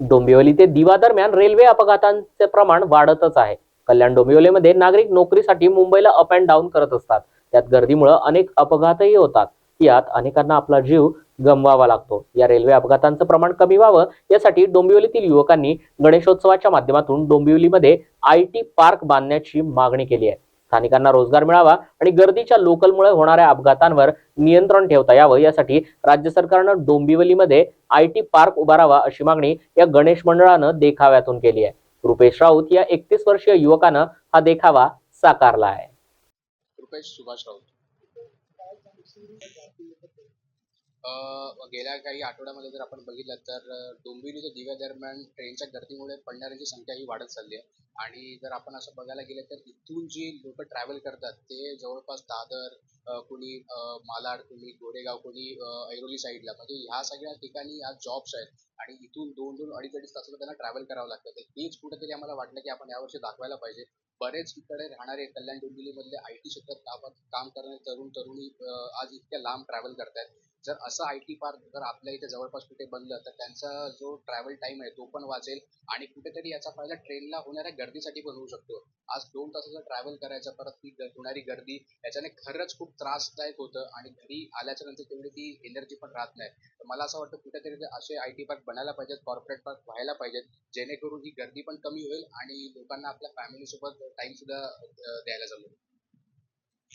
डोंबिवली ते दिवा दरम्यान रेल्वे अपघातांचे प्रमाण वाढतच आहे. कल्याण डोंबिवलीमध्ये नागरिक नोकरीसाठी मुंबईला अप अँड डाऊन करत असतात. त्यात गर्दीमुळे अनेक अपघातही होतात. यात अनेकांना आपला जीव गमवावा लागतो. या रेल्वे अपघातांचं प्रमाण कमी व्हावं यासाठी डोंबिवलीतील युवकांनी गणेशोत्सवाच्या माध्यमातून डोंबिवलीमध्ये आय टी पार्क बांधण्याची मागणी केली आहे. स्थानिकांना रोजगार मिळावा आणि गर्दीच्या लोकलमुळे होणाऱ्या अपघातांवर नियंत्रण ठेवता यावं यासाठी राज्य सरकारनं डोंबिवलीमध्ये आय टी पार्क उभारावा अशी मागणी या गणेश मंडळानं देखाव्यातून केली आहे. रुपेश राऊत या एकतीस वर्षीय युवकानं हा देखावा साकारला आहे. रुपेश सुभाष राऊत. गेल्या काही आठवड्यामध्ये जर आपण बघितलं तर डोंबिवली ते दिव्या दरम्यान ट्रेनच्या गर्दीमुळे पडणाऱ्यांची संख्या ही वाढत चालली आहे. आणि जर आपण असं बघायला गेलं तर इथून जी लोक ट्रॅव्हल करतात ते जवळपास दादर कुणी मालाड कुणी गोरेगाव कुणी ऐरोली साईडला म्हणजे ह्या सगळ्या ठिकाणी ह्या जॉब्स आहेत. आणि इथून दोन दोन अडीच अडीच तासाचं त्यांना ट्रॅव्हल करावं लागतं. तर हेच कुठेतरी आम्हाला वाटलं की आपण यावर्षी दाखवायला पाहिजे. बरेच इकडे राहणारे कल्याण डोंबिवलीमधले आय टी क्षेत्रात कामात काम करणारे तरुण तरुणी आज इतक्या लांब ट्रॅव्हल करतायत. जर असं आय टी पार्क जर आपल्या इथे जवळपास कुठे बनलं तर त्यांचा जो ट्रॅव्हल टाइम आहे तो पण वाचेल आणि कुठेतरी याचा फायदा ट्रेनला होणाऱ्या गर्दीसाठी पण होऊ शकतो. आज दोन तासाचं ट्रॅव्हल करायचं परत ती होणारी गर्दी याच्याने खरंच खूप त्रासदायक होतं आणि घरी आल्याच्यानंतर तेवढी ती एनर्जी पण राहत नाही. तर मला असं वाटतं कुठेतरी असे आय टी पार्क बनायला पाहिजेत कॉर्पोरेट पार्क व्हायला पाहिजेत जेणेकरून ही गर्दी पण कमी होईल आणि लोकांना आपल्या फॅमिली सोबत टाइम सुद्धा द्यायला जमेल.